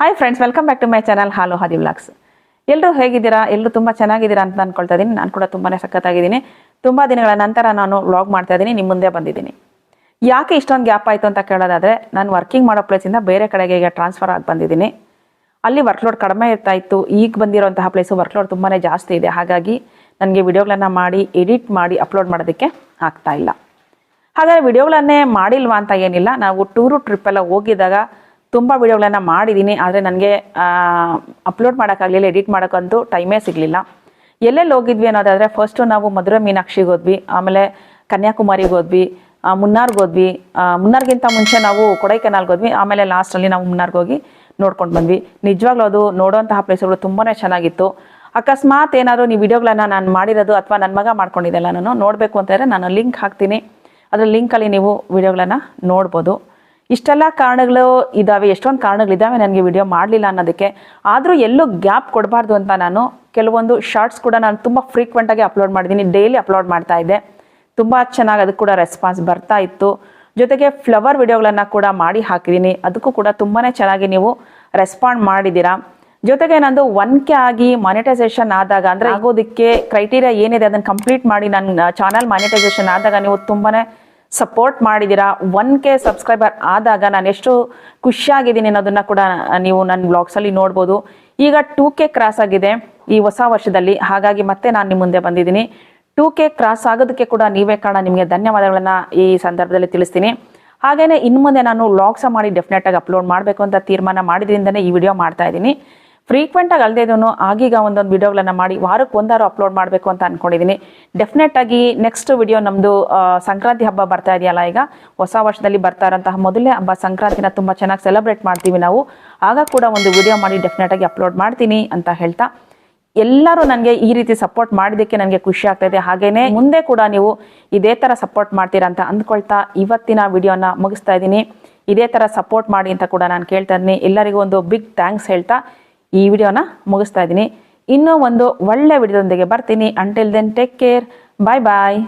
Hi friends welcome back to my channel Haalu Haadi vlogs ಎಲ್ಲರೂ ಹೇಗಿದ್ದೀರಾ? ಎಲ್ಲರೂ ತುಂಬ ಚೆನ್ನಾಗಿದ್ದೀರಾ ಅಂತ ಅನ್ಕೊಳ್ತಾ ಇದ್ದೀನಿ ನಾನು ಕೂಡ ತುಂಬಾ ಸಖತ್ತಾಗಿದ್ದೀನಿ. ತುಂಬ ದಿನಗಳ ನಂತರ ನಾನು ವ್ಲಾಗ್ ಮಾಡ್ತಾ ಇದ್ದೀನಿ ನಿಮ್ಮ ಮುಂದೆ ಬಂದಿದ್ದೀನಿ. ಯಾಕೆ ಇಷ್ಟೊಂದು ಗ್ಯಾಪ್ ಆಯಿತು ಅಂತ ಕೇಳೋದಾದರೆ, ನಾನು ವರ್ಕಿಂಗ್ ಮಾಡೋ ಪ್ಲೇಸಿಂದ ಬೇರೆ ಕಡೆಗೆ ಈಗ ಟ್ರಾನ್ಸ್ಫರ್ ಆಗಿ ಬಂದಿದ್ದೀನಿ. ಅಲ್ಲಿ ವರ್ಕ್ಲೋಡ್ ಕಡಿಮೆ ಇರ್ತಾ ಇತ್ತು. ಈಗ ಬಂದಿರೋಂತಹ ಪ್ಲೇಸು ವರ್ಕ್ಲೋಡ್ ತುಂಬಾ ಜಾಸ್ತಿ ಇದೆ. ಹಾಗಾಗಿ ನನಗೆ ವಿಡಿಯೋಗಳನ್ನು ಮಾಡಿ ಎಡಿಟ್ ಮಾಡಿ ಅಪ್ಲೋಡ್ ಮಾಡೋದಕ್ಕೆ ಆಗ್ತಾ ಇಲ್ಲ. ಹಾಗಾದರೆ ವಿಡಿಯೋಗಳನ್ನೇ ಮಾಡಿಲ್ವಾ ಅಂತ ಏನಿಲ್ಲ. ನಾವು ಟೂರು ಟ್ರಿಪ್ಪೆಲ್ಲ ಹೋಗಿದ್ದಾಗ ತುಂಬ ವೀಡಿಯೋಗಳನ್ನು ಮಾಡಿದ್ದೀನಿ ಆದರೆ ನನಗೆ ಅಪ್ಲೋಡ್ ಮಾಡೋಕ್ಕಾಗಲಿಲ್ಲ ಎಡಿಟ್ ಮಾಡೋಕ್ಕಂತೂ ಟೈಮೇ ಸಿಗಲಿಲ್ಲ. ಎಲ್ಲೆಲ್ಲಿ ಹೋಗಿದ್ವಿ ಅನ್ನೋದಾದರೆ ಫಸ್ಟು ನಾವು ಮಧುರೆ ಮೀನಾಕ್ಷಿಗೆ ಹೋದ್ವಿ, ಆಮೇಲೆ ಕನ್ಯಾಕುಮಾರಿಗೆ ಹೋದ್ವಿ ಮುನ್ನಾರ್ಗೆ ಹೋದ್ವಿ ಮುನ್ನಾರ್ಗಿಂತ ಮುಂಚೆ ನಾವು ಕೊಡೈಕೆನಾಲ್ಗೆ ಹೋದ್ವಿ, ಆಮೇಲೆ ಲಾಸ್ಟಲ್ಲಿ ನಾವು ಮುನ್ನಾರ್ಗೆ ಹೋಗಿ ನೋಡ್ಕೊಂಡು ಬಂದ್ವಿ. ನಿಜವಾಗ್ಲೂ ಅದು ನೋಡುವಂತಹ ಪ್ಲೇಸ್ಗಳು ತುಂಬಾ ಚೆನ್ನಾಗಿತ್ತು. ಅಕಸ್ಮಾತ್ ಏನಾದರೂ ನೀವು ವಿಡಿಯೋಗಳನ್ನ ನಾನು ಮಾಡಿರೋದು ಅಥವಾ ನನ್ನ ಮಗ ಮಾಡ್ಕೊಂಡಿದ್ದೆಲ್ಲ ನಾನು ನೋಡಬೇಕು ಅಂತಂದರೆ ನಾನು ಲಿಂಕ್ ಹಾಕ್ತೀನಿ. ಅದರ ಲಿಂಕಲ್ಲಿ ನೀವು ವಿಡಿಯೋಗಳನ್ನು ನೋಡ್ಬೋದು. ಇಷ್ಟೆಲ್ಲ ಕಾರಣಗಳು ಇದ್ದಾವೆ ಎಷ್ಟೊಂದು ಕಾರಣಗಳಿದ್ದಾವೆ ನನಗೆ ವಿಡಿಯೋ ಮಾಡಲಿಲ್ಲ ಅನ್ನೋದಕ್ಕೆ. ಆದರೂ ಎಲ್ಲೂ ಗ್ಯಾಪ್ ಕೊಡಬಾರ್ದು ಅಂತ ನಾನು ಕೆಲವೊಂದು ಶಾರ್ಟ್ಸ್ ಕೂಡ ನಾನು ತುಂಬ ಫ್ರೀಕ್ವೆಂಟಾಗಿ ಅಪ್ಲೋಡ್ ಮಾಡಿದ್ದೀನಿ ಡೈಲಿ ಅಪ್ಲೋಡ್ ಮಾಡ್ತಾ ಇದ್ದೆ. ತುಂಬ ಚೆನ್ನಾಗಿ ಅದಕ್ಕೆ ಕೂಡ ರೆಸ್ಪಾನ್ಸ್ ಬರ್ತಾ ಇತ್ತು. ಜೊತೆಗೆ ಫ್ಲವರ್ ವಿಡಿಯೋಗಳನ್ನು ಕೂಡ ಮಾಡಿ ಹಾಕಿದ್ದೀನಿ ಅದಕ್ಕೂ ಕೂಡ ತುಂಬಾ ಚೆನ್ನಾಗಿ ನೀವು ರೆಸ್ಪಾಂಡ್ ಮಾಡಿದ್ದೀರಾ. ಜೊತೆಗೆ ನಂದು ಒನ್ ಕೆ ಆಗಿ ಮಾನಿಟೈಸೇಷನ್ ಆದಾಗ, ಅಂದರೆ ಆಗೋದಕ್ಕೆ ಕ್ರೈಟೀರಿಯಾ ಏನಿದೆ ಅದನ್ನು ಕಂಪ್ಲೀಟ್ ಮಾಡಿ ನನ್ನ ಚಾನಲ್ ಮಾನಿಟೈಸೇಷನ್ ಆದಾಗ ನೀವು ತುಂಬಾ ಸಪೋರ್ಟ್ ಮಾಡಿದ್ದೀರಾ? ಒನ್ ಕೆ ಸಬ್ಸ್ಕ್ರೈಬರ್ ಆದಾಗ ನಾನು ಎಷ್ಟು ಖುಷಿಯಾಗಿದ್ದೀನಿ ಅನ್ನೋದನ್ನ ಕೂಡ ನೀವು ನನ್ನ ಬ್ಲಾಗ್ಸಲ್ಲಿ ನೋಡ್ಬೋದು. ಈಗ ಟೂ ಕೆ ಕ್ರಾಸ್ ಆಗಿದೆ ಈ ಹೊಸ ವರ್ಷದಲ್ಲಿ. ಹಾಗಾಗಿ ಮತ್ತೆ ನಾನು ನಿಮ್ಮ ಮುಂದೆ ಬಂದಿದ್ದೀನಿ. ಟೂ ಕೆ ಕ್ರಾಸ್ ಆಗೋದಕ್ಕೆ ಕೂಡ ನೀವೇ ಕಾರಣ. ನಿಮಗೆ ಧನ್ಯವಾದಗಳನ್ನು ಈ ಸಂದರ್ಭದಲ್ಲಿ ತಿಳಿಸ್ತೀನಿ. ಹಾಗೆಯೇ ಇನ್ನು ಮುಂದೆ ನಾನು ವ್ಲಾಗ್ಸ ಮಾಡಿ ಡೆಫಿನೆಟ್ ಆಗಿ ಅಪ್ಲೋಡ್ ಮಾಡಬೇಕು ಅಂತ ತೀರ್ಮಾನ ಮಾಡಿದ್ರಿಂದನೇ ಈ ವಿಡಿಯೋ ಮಾಡ್ತಾ ಇದ್ದೀನಿ. ಫ್ರೀಕ್ವೆಂಟ್ ಆಗಿ ಅಲ್ಲದೆ ಇದನ್ನು ಆಗೀಗ ಒಂದೊಂದು ವಿಡಿಯೋಗಳನ್ನ ಮಾಡಿ ವಾರಕ್ಕೆ ಒಂದಾರು ಅಪ್ಲೋಡ್ ಮಾಡಬೇಕು ಅಂತ ಅನ್ಕೊಂಡಿದ್ದೀನಿ ಡೆಫಿನೆಟ್ ಆಗಿ ನೆಕ್ಸ್ಟ್ ವಿಡಿಯೋ ನಮ್ಮದು ಸಂಕ್ರಾಂತಿ ಹಬ್ಬ ಬರ್ತಾ ಇದೆಯಲ್ಲ ಈಗ? ಹೊಸ ವರ್ಷದಲ್ಲಿ ಬರ್ತಾ ಇರೋಂತಹ ಮೊದಲೇ ಹಬ್ಬ ಸಂಕ್ರಾಂತಿನ ತುಂಬ ಚೆನ್ನಾಗಿ ಸೆಲೆಬ್ರೇಟ್ ಮಾಡ್ತೀವಿ ನಾವು. ಆಗ ಕೂಡ ಒಂದು ವಿಡಿಯೋ ಮಾಡಿ ಡೆಫಿನೆಟ್ ಆಗಿ ಅಪ್ಲೋಡ್ ಮಾಡ್ತೀನಿ ಅಂತ ಹೇಳ್ತಾ. ಎಲ್ಲರೂ ನನಗೆ ಈ ರೀತಿ ಸಪೋರ್ಟ್ ಮಾಡಿದ್ದಕ್ಕೆ ನನಗೆ ಖುಷಿ ಆಗ್ತಾ ಇದೆ. ಮುಂದೆ ಕೂಡ ನೀವು ಇದೇ ಥರ ಸಪೋರ್ಟ್ ಮಾಡ್ತೀರಾ ಅಂತ ಅಂದ್ಕೊಳ್ತಾ ಇವತ್ತಿನ ವಿಡಿಯೋನ ಮುಗಿಸ್ತಾ ಇದ್ದೀನಿ. ಇದೇ ಥರ ಸಪೋರ್ಟ್ ಮಾಡಿ ಅಂತ ಕೂಡ ನಾನು ಕೇಳ್ತಾ ಇದ್ದೀನಿ. ಎಲ್ಲರಿಗೂ ಒಂದು ಬಿಗ್ ಥ್ಯಾಂಕ್ಸ್ ಹೇಳ್ತಾ. ಈ ವಿಡಿಯೋನ ಮುಗಿಸ್ತಾ ಇದ್ದೀನಿ. ಇನ್ನೂ ಒಂದು ಒಳ್ಳೆ ವಿಡಿಯೋದೊಂದಿಗೆ ಬರ್ತೀನಿ. Until then take care bye bye